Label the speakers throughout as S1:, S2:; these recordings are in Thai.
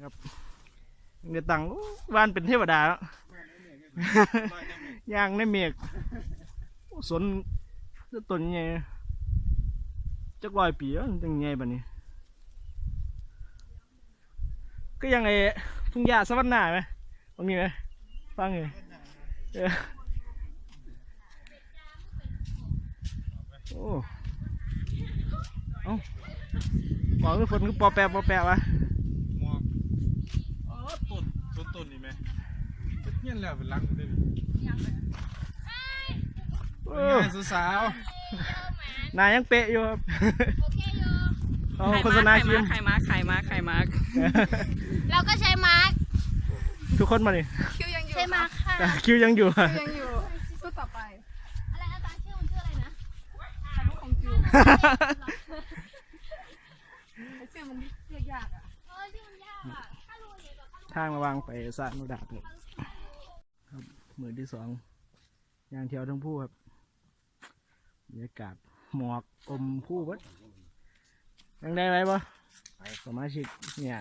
S1: ครับเดี๋ยวตังวานเป็นเทวดาแล้วย่างในเมฆโอ้สนต้นใหญ่จักร้อยปีแล้วจังใหญ่บัดนี้ ก็ยังไงทุ่งหญ้าสวรรค์หน้าไหมตรงนี้ไหมฟังเลยเออโอ้ เอ้าบอกคือฝนคือปอแปะปอแปะวะ
S2: หมอกอ๋อต้นต้นต้นนี่ไหม เป็นเงี้ยแล้วเป็นลังได้ไหม
S1: เอ
S2: เป็น
S1: อ
S2: ไงสาว
S1: นายยังเป๊ะอยู่ครับ
S3: โอเคโย
S1: เอาโฆษณาชิม
S4: ไข่มาร์คไข่มาร์คไข่มาร์ค
S3: เราก็ใช้มาร์ก
S1: ทุกคนมาดิ
S4: คิวยังอยู่
S3: ใช้มาร์กค่ะ
S1: คิวยังอยู่
S4: คิวยังอยู่สู้ต่อไป
S3: อะไรอาจารย์ชื่อมันชื่ออะไรนะ
S4: ทะลุของคิวชื่อมันเรียกยากอะ
S3: เออชื่อมันยากอะถ้ารู้เนี่ยแบบถ้ารู้
S1: ทางระวังไปสระนุดาบครับครับ มือที่สองยางเที่ยวทั้งผู้ครับบรรยากาศหมอกอมผู้วัดยังได้ไหมบ่สมาชิกเนี่ย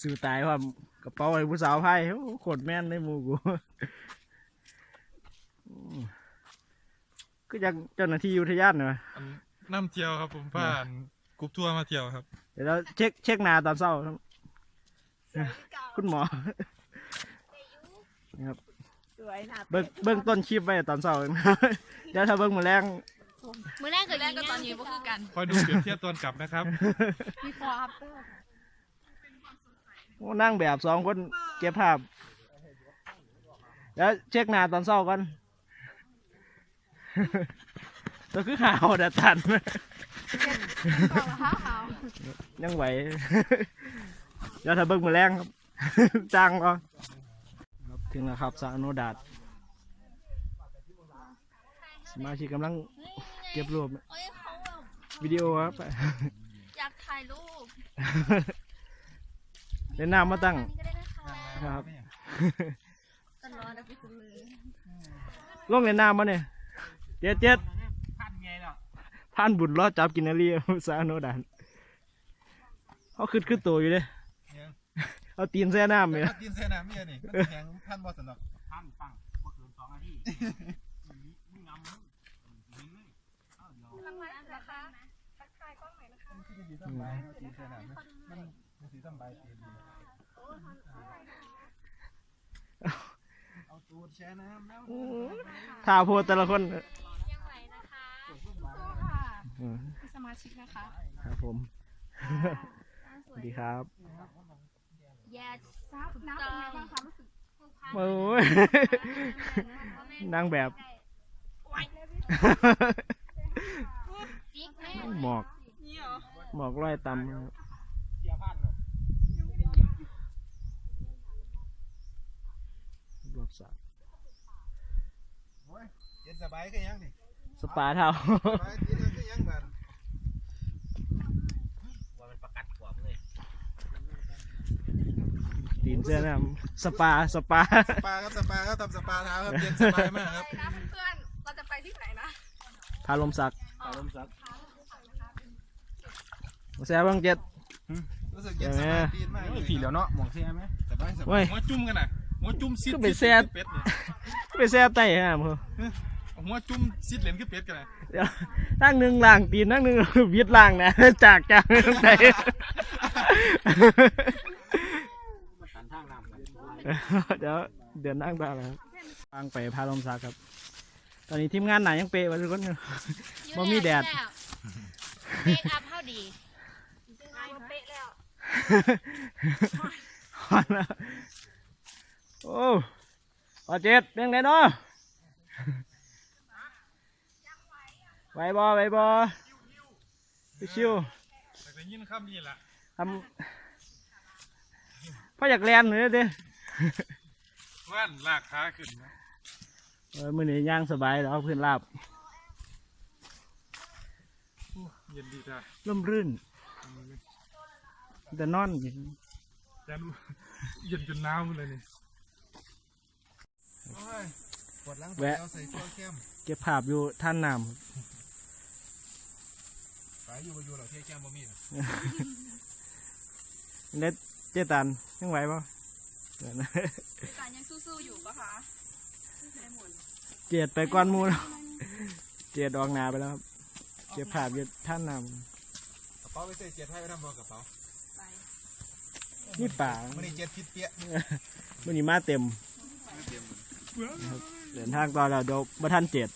S1: สื่อตายความกระเป๋าไอ้ผู้สาวไพ่โอ้โคตรแม่นในหมูกูอืมก็ยังเจ้าหน้าที่อุทยานเนอะ
S2: ๆอันน้ำเที่ยวครับผมผ่านกรุ๊ปทัวร์มาเที่ยวครับ
S1: เดี๋ยวเราเช็คเช็คนาตอนเช้าครับคุณหมอนะครับ
S4: ส วยนะ
S1: เบิ้งเบิ้งต้นคลิปไว้ตอนเช้าเดี๋ยวถ้าเบิ้งมาแรง
S3: มือแรกเกิด
S4: แรกก็ตอนนี้ก็คือกัน
S2: คอยดูเปรียบเทียบตอนกลับนะครับ
S4: มีฟอร์อัพเตอร์
S1: โอ้นั่งแบบสองคนเก็บภาพ เดี๋ยวเช็คหน้าตอนเช้าก่อนตัวคือข่าวดัดตัน
S4: ฟอร์ฮาวฮาว
S1: ยังไหว เดี๋ยวถ้าเบิ้งมาแรงครับ จ้างก็ครับ ถึงแล้วครับสระอโนดาตสมาชิกกำลังเก็บรวบ
S3: เอ้ยเขาแบบ
S1: วิดีโอครับ
S3: อยากถ่ายรูป
S1: เล่นน้ำมาตั้ง
S3: อันนี้ก็ได้นะคะ
S1: ครับ
S3: ตลอดนะพี่คุณมือ
S1: ลงเล่นน้ำมาเนี่ยเจ็ดเจ็ดผ่านบุญรอดจับกินนารีสาโนดานเขาขึ้นขึ้นตัวอยู่เลย เอาตีนแช่น้ำเลย
S2: กินเซนามีนี่มันแข็งท่านบอสนอก
S4: ทำไมนะคะ ทักทายกล้องหน่อยนะคะ
S2: ที่ดีสบายกินเซนามันมันสีสบายตีดีเอาตูดแช่น้ำแล้ว
S1: ท่าโพดแต่ละคน
S3: ยังไหวนะคะ
S4: สู้ค่ะ
S1: อืม
S4: มีสมาชิกนะคะ
S1: ครับผม สวัสดีครับ
S3: yes
S4: น้ำน้ำเป็นไงบ้างคะรู้สึก
S1: โอ้ยนางแบบ
S3: จิ๊กแม่
S1: หมอก
S4: นี่เหรอ
S1: หมอกลอยต่ำครับรวบสระ
S2: โอ้ยเย็นสบายก็ยังนี่
S1: สปาเท้า
S2: สบายดีเลยก็ยังบ้า
S1: ตีนเสื้อน้ำสปาสปา
S2: สปาครับสปาครับทำสปาเท้าครับเย็นสบายมากครับ
S4: นะเพื่อนๆ เราจะไปที่ไหนนะ
S1: พาลมสักพาลมสักแซ่บบ้างเจ็ด
S2: รู้สึกเย็นสบายดีมากเลย
S5: ผีแล้วเนาะหมองเสียไหม
S2: สบายสบาย
S1: เว้ย
S2: หัวจุ่มกันน่ะหัวจุ่มซิด
S1: ก็ไปแซ่
S2: เป็ดเนี่ย
S1: ไปแซ่ไต่ฮะมึง
S2: หัวจุ่มซิดเหรียญคือเป็ดกันน่ะ
S1: เดี๋ยวนั่งหนึ่งล่างตีนนั่งหนึ่งวิดล่างนะจากจากไหน
S5: หันทางน้ำกัน
S1: เดี๋ยวเดี๋ยวนั่งตามแล้วฟังไปพาลมสักครับ ตอนนี้ทีมงานไหนยังเป๊ะวะทุกคนบ่มีแดด
S3: เมคอัพเท่าดี
S4: เป๊ะแล้ว
S1: ฮอนแล้วโอ้ปอเจ็ดเรื่องไงเนาะไหวบอไหวบอชิว
S2: แต่ได้ยินคำนี้ล่ะ
S1: ๆทำพ่ออยากแลนหน่อยเด้
S2: ว่านลากขาขึ้นนะ
S1: เออมือนี้ย่างสบายแล้วเพื่อนลาบ
S2: เย็นดีจ้ะ
S1: ร่มรื่นแต่นอนอยู่
S2: จันเย็นจนหนาวเลยนี่โอ้ยปวดหลังปวดเอวใส่ตัวเข้ม
S1: เก็บภาพอยู่ท่านน้ำ
S2: สายอยู่บ่อยู่หรอกเที่ยแก้มบ่มีหรอก
S1: เน็ตเจตันยังไหวปะ เดี๋ยวนะ
S4: การยังสู้ๆอยู่ปะคะ
S1: เจียดไปก้อนหมูแล้วเจียดออกหนาไปแล้วครับเก็บภาพอยึดท่านน
S5: กระเป๋าไปใส่เจ็ดให้ไปทำบ่กระเป๋าำ
S1: นี่ป่า
S5: มันนี่เจ็ดพิษเปี้ย
S1: วันนี้มาเต็มนะครับเดินทางต่อแล้วเดี๋ยวมาท่านเจ็ด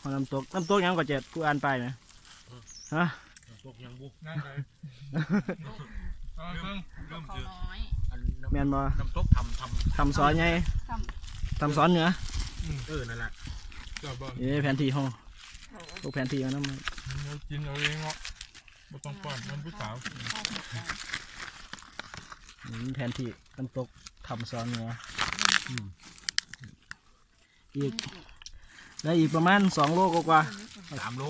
S1: ขอน้ำตกน้ำตกยังกว่าเจ็ดกูอ่านไปนะฮะ
S5: ตกยังบุก
S2: นั่นเลยเอาเพิ่งเริ่ม
S4: เขา
S2: จืด
S4: น้อย
S5: อันน้
S1: แมนบอำ
S5: น้ำตกทำท
S1: ทำซอนไง
S4: ท
S1: ทำซอนเหนือำ
S5: เออนั่นแหละ
S2: จับบ่
S1: นี่แผนที่ห้องพวกแผนที่มันน้ำมัน
S2: เรากินเอาเองเนาะไม่ต้องป้อนมันผู้สาว
S1: นี่แผนที่น้ำตกทำซอนเหนือออีกแล้วอีกประมาณสองโลกว่า
S5: สามโล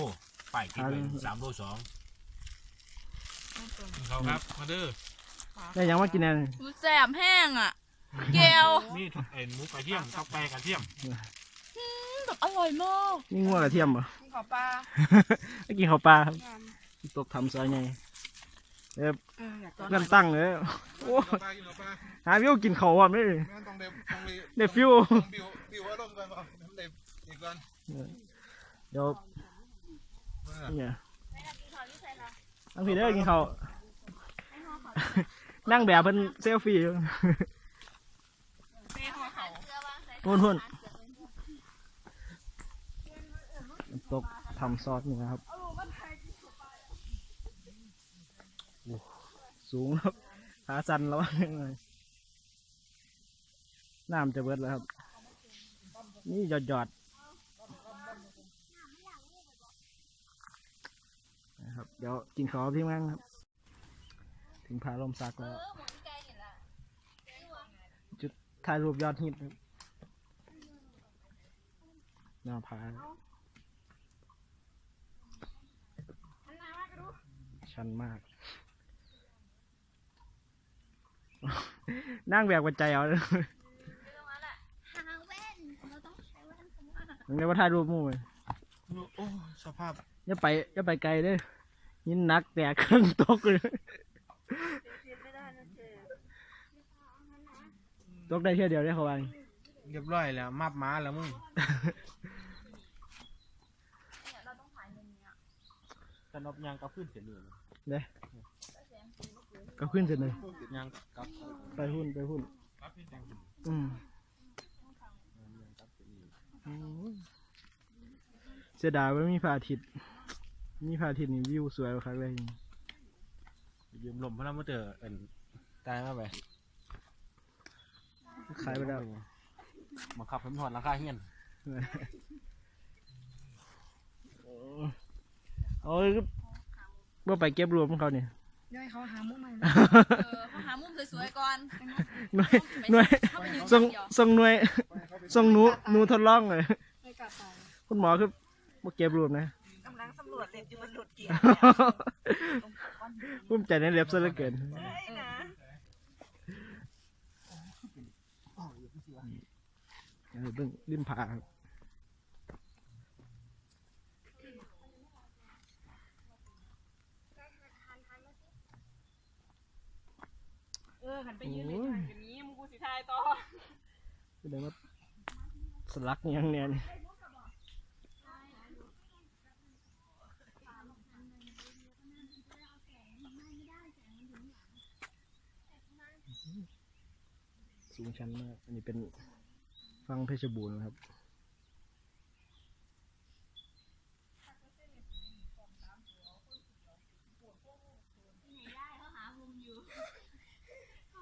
S5: ไปกินไปสามโลสอง
S2: เขาครับ มาเด้อ
S1: ๆได้ยังว่ากินแน่ำ
S4: ดูแสบแห้งอะเกล
S5: นี่เอ็นหมูกระเทียมข้าวแปรกระเทียม
S4: แบบอร่อยมาก
S1: นี่งัวกระเทียมเหรอ
S4: ขอปลา
S1: เมื่อกี้เขาวปลาครับตกทำซอยไงเออเพื่อนตั้งเลยโอ้
S2: กินปลากินปลา
S1: หาวิวกินเขาวอะไม่
S2: ไม่ต้องเด็บต้องรี
S1: ได้ฟิว
S2: ต้องบิวบิวอารมณ์ก่อนก่อนเด็บอีกก่อน
S1: เดี๋ยว
S2: เออ
S1: เนี่ย ตั้งผีเด้อกินเขาวนั่งแบบเป็นเซลฟี่อยู่
S4: เป้หัวเขา
S1: หุ่นหุ่นตกทำซอสนี่นะครับโอ้สูงครับขาสั่นแล้วเลยน้ำจะเบิดแล้วครับ นี่หยอดหยอดๆ นะครับ เดี๋ยวกินข้าวพี่มั้งครับ ถึงพาลมซักแล้ว จุดถ่ายรูปยอดฮิตครับหน้าผาชันมาก นั่งแบกปัจจัยเอาเลย
S3: หาแว่นเราต้องใช้แว่นข้างหน้า
S1: มึงได้ว่าถ่ายรูปหมู่เลย
S2: โอ้สภาพ
S1: อย่าไปอย่าไปไกลเด้อ ยินนักแตกเครื่องตกเลยตกได้แค่เดียวได้เขาวาง
S5: เรียบร้อยแล้วมับม้าแล้วมึงสนบยางกับพื้นเสียเหนื่อย
S1: เด้ก็ขึ้นเสร็จเลย
S5: ยางกับ
S1: ไปหุ้นไปหุ้น
S2: ครับพี่แจง
S1: อืมอืมเสียดายว่ามีพระอาทิตย์ มีพระอาทิตย์นี่วิวสวยกว่าครั้งเลย
S5: ยืมลมพระน้ำมาเจอเอ็นตายมาไป
S1: ขายไปแล้ว
S5: มาขับผมถอดราคาเฮียน
S1: โอ้ยเมื่อไปเก็บรวมของเขาเนี่ย
S3: ด้วยเขาหามุมมัน
S4: เออเขาหามุมสวยๆก่อน
S1: หน่วยหน่วย
S4: เข้าไปยืน
S1: ส่ง
S4: เดียว
S1: ส่งหน่วยส่งหนูหนูทดลองเลย
S3: ไปกลับไป
S1: คุณหมอคือมาเก็บรวมนะ
S3: กำลังสำร วจเลยอยู่มันหลุดเกียร์
S1: ภูมิใจในเล็บซะเหลือเกิน
S3: เฮ้ยนะ
S1: เออเบิ่งริมผาครับ
S3: เออหันไปยืนเลยอย่างนี้มึงกูสิทายต่อ
S1: แสดงว่าสลักยังเนี่ยนี่ สูงชันมาก อันนี้เป็นฟังเพชรบูรณ์นะครับ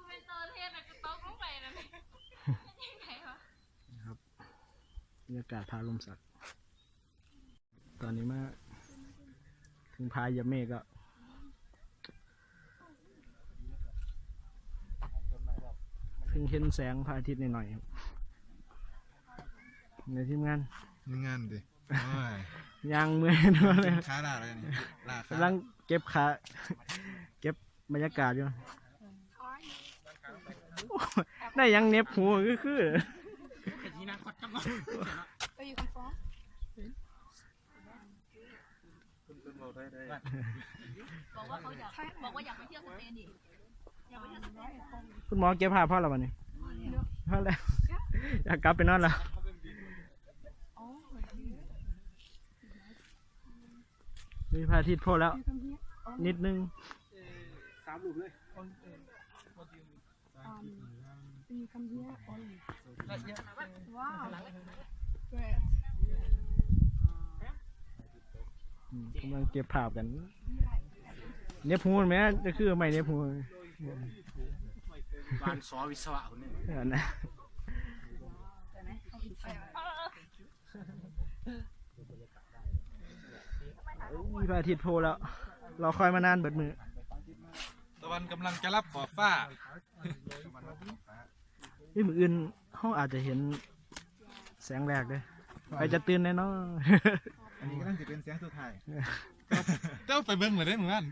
S4: เป็นตัวเทศนะก็ตกลงไปนะนี่ยังไงวะ
S1: บรรยากาศพาลมสัก ตอนนี้มา ถึงพายาเมฆก็ พิ่งเห็นแสงพระอาทิตย์หน่อยๆครับในทีมงาน
S2: นี่งานดิ
S1: ยางเมื่อยด้วยเลย
S2: ค้าด่าอะไรนี่ลาค้ากำ
S1: ลังเก็บขาเก็บบรรยากาศอยู่ได้ยังเหน็บหูก็คือ
S3: ไปอยู่กันฟ้อง
S2: ได้ได้
S4: บอกว่าเขาอยากบอกว่าอยากไปเที่ยวสเปนดิ
S1: คุณหมอเก็บผ้าพ่อแล้ววันนี้พ่อแล้วอยากกลับไปนอนแล้วมีพระอาทิตย์โผล่แล้ว นิดนึง
S2: สามรูปเลย
S1: อืมกำลังเก็บภาพกัน เน็บหูเห็นไหมจะคือไม่เน็บหู
S5: บานซอวิศวะคนนี้
S1: อันนะมีพระอาทิตย์โผล่แล้ว เราคอยมานานเบิดมือ
S2: ตะวันกำลังจะรับขอบฟ้า
S1: นี่มืออื่นเขาอาจจะเห็นแสงแรกเลยไปจะตื่นแน่นอน
S6: อันนี้ก็ต้องจะเป็นเสียงสุดท้าย
S2: เจ้าไปเบิ้งเลยได้เหมือนกัน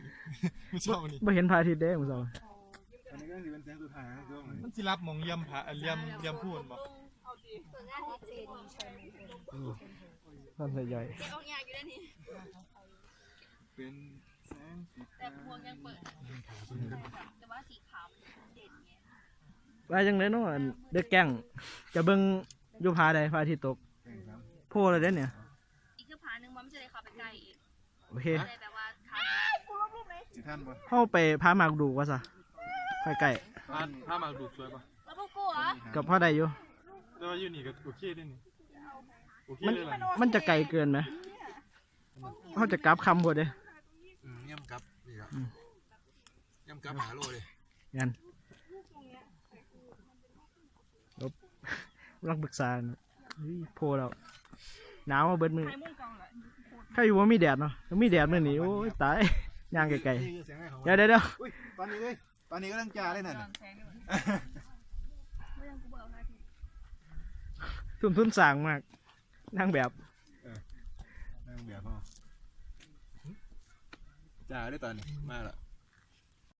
S2: ไม่ชอบอันนี้
S1: ไม่เห็นพระอาทิตย์เด้มึงสอง
S6: อัน นี้ก็ต้องจะเป็นเสียงสุดท้ายนะช่วงนี้
S2: มันสิรับหมองเยี่ยมผาเยี่ยมเยี่ยมพูนบอก
S3: ส่วนงานดีเจดีใช่ไหม
S1: ท่านใส่ใหญ่
S4: เดี๋ยวเอางานอยู่ด้านนี้
S6: เป็นแสงสี
S4: แต่พวงยังเปิดแต่ว่าสีขาวเด่นไง
S1: ว่าจังเลยเนาะอันเด็กแก่งจะเบิ่งอยู่ผาใดพระอาทิตย์ตก
S6: แสงครับ
S1: โพเลยเด้เนี่ย
S4: อีกคือผาหนึ่งมันไม่ใช่เลยเข้าไปใกล้อีก
S1: โอเค
S4: เลยแบบว่าทาง
S6: สิท่านบ่
S1: เข้าไปพาหมากดูว่าซะ ใกล้
S2: ผ้าผ้ามาดูสวยป่ะ
S4: แล้วพวกกูเหรอ
S1: ๆกับพ่อใดอยู่
S2: แต่ว่าอยู่นี่ก็โอเคได้นี่โอเค
S1: มัน
S2: เลยล่ะ
S1: มันจะไกลเกินไหมเขาจะกลับคำหมดเลย
S6: อืมย่ำกับนี่ครับ
S1: อืม
S6: ย่ำกับหาโลเลย
S1: ยันลบรักปรึกษาเนอะเฮ้ยโพแล้วหนาวมาเบิดมือถ้าอยู่ว่ามีแดดเนาะถ้ามีแดดมือนี่โอ้ยตายย่างไกล
S6: นี่คือเสียงแรกของ
S1: ๆเดี๋ยวเดี๋ยวเดี๋ยว
S6: อุ้ยตอนนี้เลยต อนนี้ก็ต้องจ่าเลยนั่นน่ะ
S1: ทุ่มทุนสั่งมากนั่งแบบ
S6: นั่งแบบพ่อจ่าได้ตอนนี้มาและ